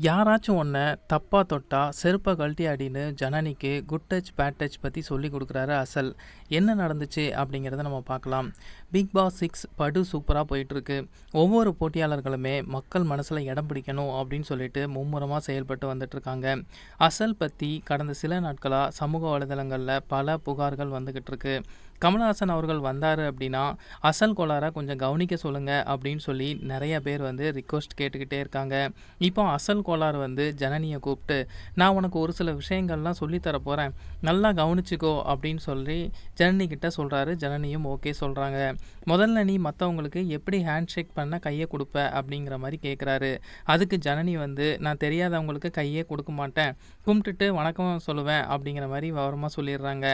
யாராச்சும் ஒன்றை தப்பாக தொட்டா செருப்பை கழட்டி அடின்னு ஜனனிக்கு குட் டச் பேட் டச் பற்றி சொல்லி கொடுக்குறாரு அசல். என்ன நடந்துச்சு அப்படிங்கிறத நம்ம பார்க்கலாம். பிக் பாஸ் சிக்ஸ் படு சூப்பராக போயிட்டுருக்கு. ஒவ்வொரு போட்டியாளர்களுமே மக்கள் மனசில் இடம் பிடிக்கணும் அப்படின்னு சொல்லிட்டு மும்முரமாக செயல்பட்டு வந்துட்டுருக்காங்க. அசல் பற்றி கடந்த சில நாட்களாக சமூக வலைதளங்களில் பல புகார்கள் வந்துக்கிட்டு இருக்கு கமல்ஹாசன் அவர்கள் வந்தார் அப்படின்னா அசல் கோளாரை கொஞ்சம் கவனிக்க சொல்லுங்கள் அப்படின்னு சொல்லி நிறைய பேர் வந்து ரிக்வஸ்ட் கேட்டுக்கிட்டே இருக்காங்க. இப்போ அசல் கோளாறு வந்து ஜனனியை கூப்பிட்டு நான் உனக்கு ஒரு சில விஷயங்கள்லாம் சொல்லித்தர போகிறேன் நல்லா கவனிச்சிக்கோ அப்படின்னு சொல்லி ஜனனி கிட்ட சொல்கிறாரு ஜனனியும் ஓகே சொல்கிறாங்க முதல்ல நீ மற்றவங்களுக்கு எப்படி ஹேண்ட் ஷேக் பண்ண கையை கொடுப்ப? அப்படிங்கிற மாதிரி கேட்குறாரு அதுக்கு ஜனனி வந்து நான் தெரியாதவங்களுக்கு கையே கொடுக்க மாட்டேன். கும்பிட்டுட்டு வணக்கம் சொல்லுவேன் அப்படிங்கிற மாதிரி விவரமாக சொல்லிடுறாங்க.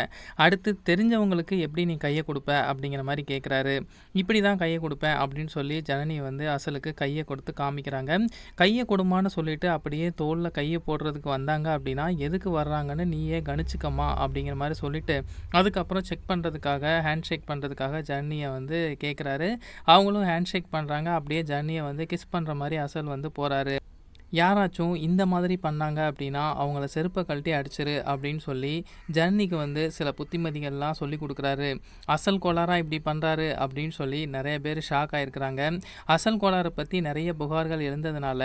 அடுத்து தெரிஞ்சவங்களுக்கு எப்படி நீ கையை கொடுப்ப அப்படிங்கிற மாதிரி கேட்குறாரு இப்படி தான் கையை கொடுப்பேன் அப்படின்னு சொல்லி ஜனனி வந்து அசலுக்கு கையை கொடுத்து காமிக்கிறாங்க. கையை கொடுமான்னு சொல்லிட்டு அப்படியே தோளில் கையை போடுறதுக்கு வந்தாங்க அப்படின்னா எதுக்கு வர்றாங்கன்னு நீயே கணிச்சுக்கம்மா அப்படிங்கிற மாதிரி சொல்லிட்டு அதுக்கப்புறம் செக் பண்ணுறதுக்காக ஹேண்ட் ஷேக் பண்ணுறதுக்காக ஜர்னியை வந்து கேட்குறாரு அவங்களும் ஹேண்ட் ஷேக் பண்ணுறாங்க அப்படியே ஜர்னியை வந்து கிஸ் பண்ணுற மாதிரி அசல் வந்து போகிறாரு யாராச்சும் இந்த மாதிரி பண்ணாங்க அப்படின்னா அவங்கள செருப்பை கழட்டி அடிச்சிரு அப்படின்னு சொல்லி ஜர்னிக்கு வந்து சில புத்திமதிகள்லாம் சொல்லி கொடுக்குறாரு. அசல் கோளாராக இப்படி பண்ணுறாரு அப்படின்னு சொல்லி நிறைய பேர் ஷாக் ஆகிருக்கிறாங்க அசல் கோளாறை பற்றி நிறைய புகார்கள் எழுந்ததுனால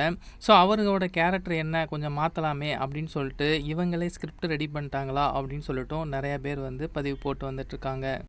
ஸோ அவர்களோட கேரக்டர் என்ன? கொஞ்சம் மாற்றலாமே அப்படின்னு சொல்லிட்டு இவங்களே ஸ்கிரிப்ட் ரெடி பண்ணிட்டாங்களா அப்படின்னு சொல்லிட்டும் நிறைய பேர் வந்து பதிவு போட்டு வந்துட்டுருக்காங்க